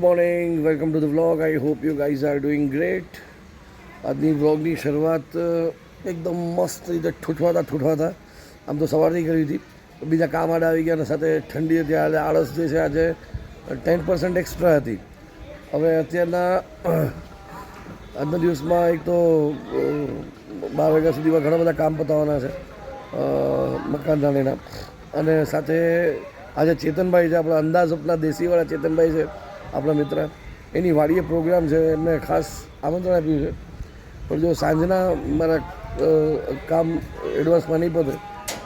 Morning welcome to the vlog I hope you guys are doing great આજની વ્લોગની શરૂઆત એકદમ મસ્ત રીતે ઠૂઠવાતા ઠૂઠવાતા આમ તો સવારથી કરી હતી બીજા કામ આડા આવી ગયા અને સાથે ઠંડી હતી આજે આળસ જે છે આજે ટેન પર્સન્ટ એક્સ્ટ્રા હતી હવે અત્યારના આજના દિવસમાં એક તો બાર વાગ્યા સુધીમાં ઘણા બધા કામ પતાવવાના છે મકાનધાણીના અને સાથે આજે ચેતનભાઈ છે આપણા અંદાજ આપણા દેશીવાળા ચેતનભાઈ છે આપણા મિત્ર. એની વાડીએ પ્રોગ્રામ છે, એમને ખાસ આમંત્રણ આપ્યું છે. પણ જો સાંજના મારા કામ એડવાન્સમાં નહીં પતે,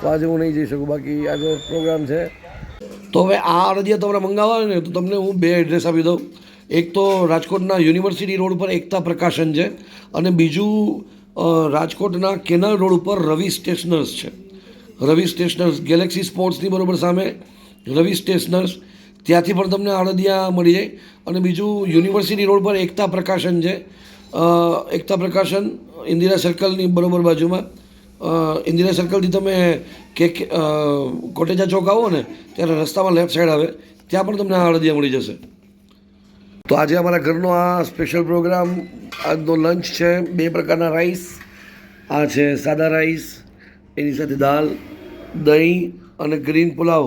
તો આજે હું નહીં જઈ શકું. બાકી આજે પ્રોગ્રામ છે. તો હવે આ અરજીયા તમારે મંગાવવા ને તો તમને હું બે એડ્રેસ આપી દઉં. એક તો રાજકોટના યુનિવર્સિટી રોડ પર એકતા પ્રકાશન છે અને બીજું રાજકોટના કેનાલ રોડ ઉપર રવિ સ્ટેશનર્સ છે. રવિ સ્ટેશનર્સ ગેલેક્સી સ્પોર્ટ્સની બરોબર સામે રવિ સ્ટેશનર્સ ત્યાંથી પણ તમને આળદિયા મળી જાય. અને બીજું યુનિવર્સિટી રોડ પર એકતા પ્રકાશન છે. એકતા પ્રકાશન ઇન્દિરા સર્કલની બરોબર બાજુમાં. ઇન્દિરા સર્કલથી તમે કે કોટેજા ચોક આવો ને, ત્યારે રસ્તામાં લેફ્ટ સાઈડ આવે, ત્યાં પણ તમને આ અળદિયા મળી જશે. તો આજે અમારા ઘરનો આ સ્પેશિયલ પ્રોગ્રામ આજનો લંચ છે, બે પ્રકારના રાઈસ આ છે સાદા રાઈસ એની સાથે દાલ દહીં અને ગ્રીન પુલાવ.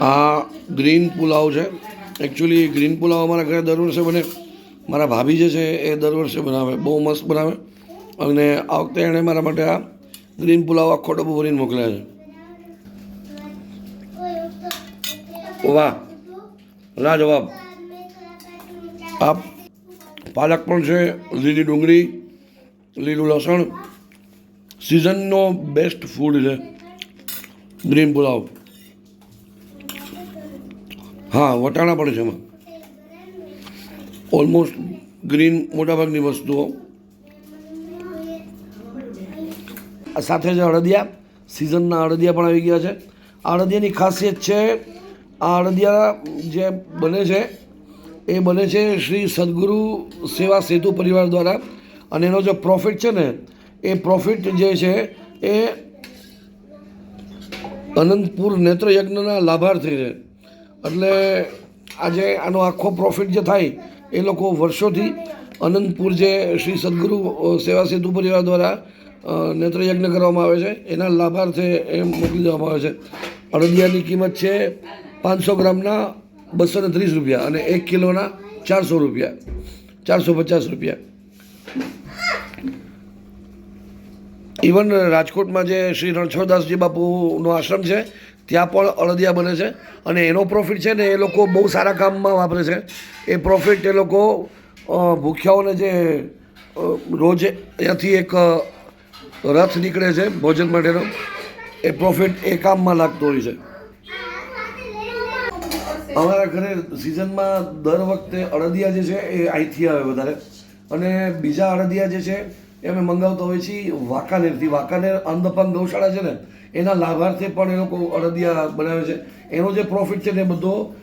આ ગ્રીન પુલાવ છે. એકચ્યુઅલી ગ્રીન પુલાવ અમારા ઘરે દર વર્ષે બને. મારા ભાભી જે છે, એ દર વર્ષે બનાવે. બહુ મસ્ત બનાવે. અને આ વખતે એણે મારા માટે આ ગ્રીન પુલાવ આખો ડબ્બો ભરીને મોકલ્યા છે. વાહ. લાજવાબ આ પાલક પણ છે, લીલી ડુંગળી, લીલું લસણ. સિઝનનો બેસ્ટ ફૂડ છે ગ્રીન પુલાવ. હા, વટાણા પણ છે એમાં. ઓલમોસ્ટ ગ્રીન મોટાભાગની વસ્તુઓ. સાથે છે અડદિયા. સિઝનના અડદિયા પણ આવી ગયા છે. આ અડદિયાની ખાસિયત છે, આ અડદિયા જે બને છે, એ બને છે શ્રી સદગુરુ સેવા સેતુ પરિવાર દ્વારા. અને એનો જે પ્રોફિટ છે ને, એ પ્રોફિટ જે છે, એ અનંતપુર નેત્રયજ્ઞના લાભાર્થી છે એટલે આજે આનો આખો પ્રોફિટ જે થાય એ લોકો વર્ષોથી અનંતપુર જે શ્રી સદગુરુ સેવા સેતુ પરિવાર દ્વારા નેત્રયજ્ઞ કરવામાં આવે છે, એના લાભાર્થે એ મોકલી દેવામાં આવે છે. અડદિયાની કિંમત છે પાંચસો ગ્રામના બસો ને ત્રીસ રૂપિયા અને એક કિલોના ચારસો રૂપિયા, ચારસો પચાસ રૂપિયા. ઇવન રાજકોટમાં જે શ્રી રણછોડદાસજી બાપુનો આશ્રમ છે ત્યાં પણ અળદિયા બને છે અને એનો પ્રોફિટ છે ને એ લોકો બહુ સારા કામમાં વાપરે છે. એ પ્રોફિટ એ લોકો ભૂખ્યાઓને જે રોજે અહીંયાથી એક રથ નીકળે છે ભોજન માટેનો. એ પ્રોફિટ એ કામમાં લાગતો હોય છે. અમારા ઘરે સિઝનમાં દર વખતે અડદિયા જે છે એ અહીંથી આવે વધારે. અને બીજા અડદિયા જે છે એ અમે મંગાવતા હોઈએ છીએ વાંકાનેરથી. વાંકાનેર અંધપંગ ગૌશાળા છે ને એના લાભાર્થે પણ એ લોકો અડદિયા બનાવે છે. એનો જે પ્રોફિટ છે તે બધો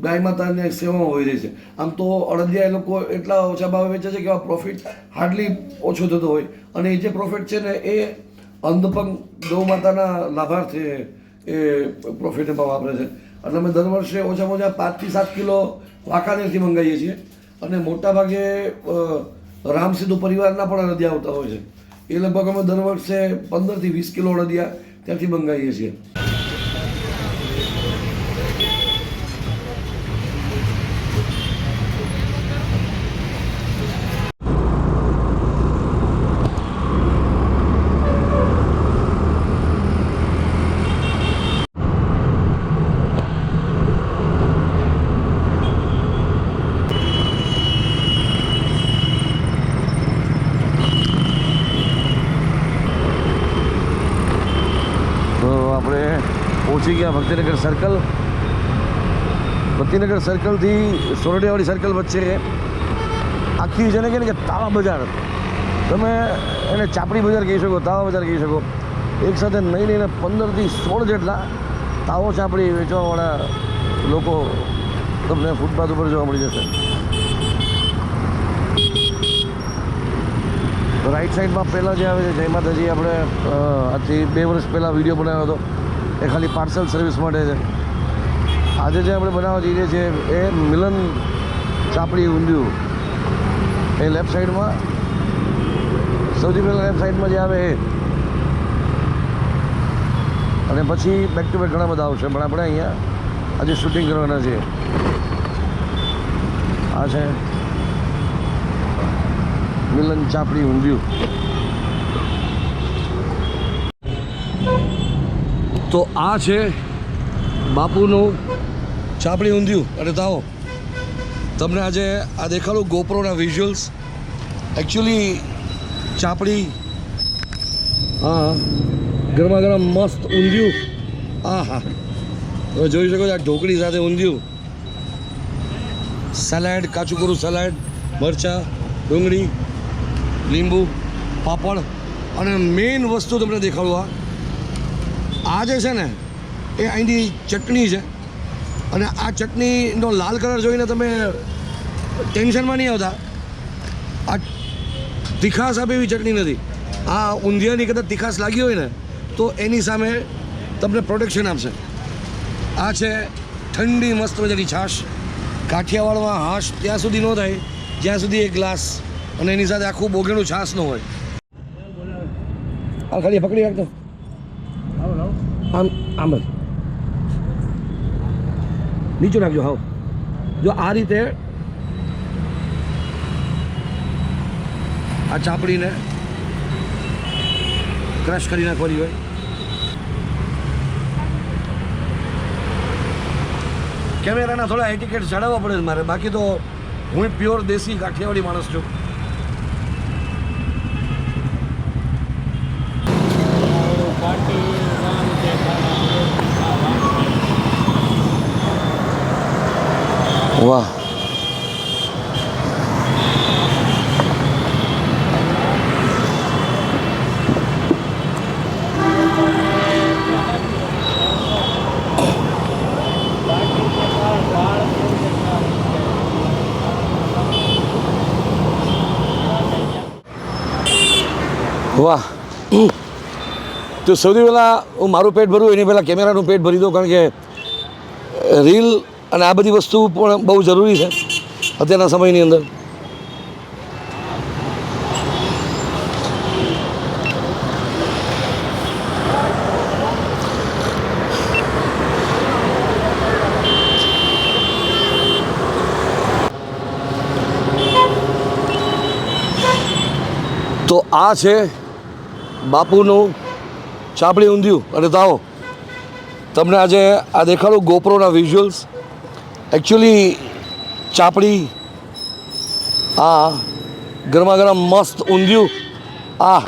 ગાય માતાને સેવામાં હોય રહે છે. આમ તો અડદિયા એ લોકો એટલા ઓછા ભાવે વેચે છે કે આ પ્રોફિટ હાર્ડલી ઓછો થતો હોય. અને એ જે પ્રોફિટ છે ને એ અંધપંગ ગૌ માતાના લાભાર્થે એ પ્રોફિટ એમાં વાપરે છે. એટલે અમે દર વર્ષે ઓછામાં ઓછા પાંચથી સાત કિલો વાંકાનેરથી મંગાવીએ છીએ. અને મોટા ભાગે અ, રામસિંધુ પરિવારના પણ અડદિયા આવતા હોય છે. એ લગભગ અમે દર વર્ષે પંદરથી વીસ કિલો અડદિયા ત્યાંથી મંગાવીએ છીએ. પહોંચી ગયા ભક્તિનગર સર્કલ ભક્તિનગર સર્કલથી સોરડિયાવાડી સર્કલ વચ્ચે આખી જેને કહે ને કે તાવા બજાર. તમે એને ચાપડી બજાર કહી શકો, તાવા બજાર કહી શકો. એક સાથે નહીં લઈને પંદરથી સોળ જેટલા તાવો ચાપડી વેચવાવાળા લોકો તમને ફૂટપાથ ઉપર જોવા મળી જશે. રાઈટ સાઈડમાં પહેલાં જે આવે છે, જય માતાજી, આપણે આજથી બે વર્ષ પહેલાં વીડિયો બનાવ્યો હતો. એ ખાલી પાર્સલ સર્વિસ માટે છે. આજે જે આપણે બનાવવા જઈએ છીએ, એ મિલન ચાપડી ઊંધિયું. એ લેફ્ટ સાઈડમાં સૌથી પહેલાં લેફ્ટ સાઈડમાં જે આવે એ. અને પછી બેક ટુ બેક ઘણા બધા આવશે, પણ આપણે અહીંયા આજે શૂટિંગ કરવાના છે આ છે મિલન ચાપડી ઊંધિયું. તો આ છે બાપુનું ચાપડી ઊંધિયું. અને તાવો, તમને આજે આ દેખાડું ગોપરોના વિઝ્યુઅલ્સ એકચ્યુઅલી ચાપડી, હા, ગરમા ગરમ મસ્ત ઊંધિયું. આ હા તમે જોઈ શકો છો આ ઢોકળી સાથે ઊંધિયું. સલાડ કરું સલાડ મરચાં, ડુંગળી, લીંબુ, પાપડ. અને મેઇન વસ્તુ તમને દેખાડું આ. આ જે છે ને, એ અહીંની ચટણી છે. અને આ ચટણીનો લાલ કલર જોઈને તમે ટેન્શનમાં નહીં આવતા. આ તીખાસ આપે એવી ચટણી નથી. આ ઊંધિયાની કદાચ તીખાસ લાગી હોય ને, તો એની સામે તમને પ્રોટેક્શન આપશે. આ છે ઠંડી મસ્ત મજાની છાશ. કાઠિયાવાડમાં હાશ ત્યાં સુધી ન થાય, જ્યાં સુધી એક ગ્લાસ અને એની સાથે આખું બોગેણું છાશ ન હોય. આ ખાલી પકડી રાખતો આમ આમ જ. નીચું નાખજો, હાવ. જો આ રીતે આ ચાપડીને ક્રશ કરી નાખવાની હોય. કેમેરાના થોડા એટિકેટ જાળવવા પડે મારે. બાકી તો હું પ્યોર દેશી કાઠિયાવાડી માણસ છું. વાહ. વાહ. તો સૌથી પહેલાં હું મારું પેટ ભરું, એની પહેલાં કેમેરાનું પેટ ભરી દઉં, કારણ કે રીલ અને આ બધી વસ્તુ પણ બહુ જરૂરી છે અત્યારના સમયની અંદર. તો આ છે બાપુનું ચાપડી ઊંધિયું. અને તાવો, તમને આજે આ દેખાડું ગોપરોના વિઝ્યુઅલ્સ એકચ્યુઅલી ચાપડી આ ગરમા ગરમ મસ્ત ઊંધિયું આ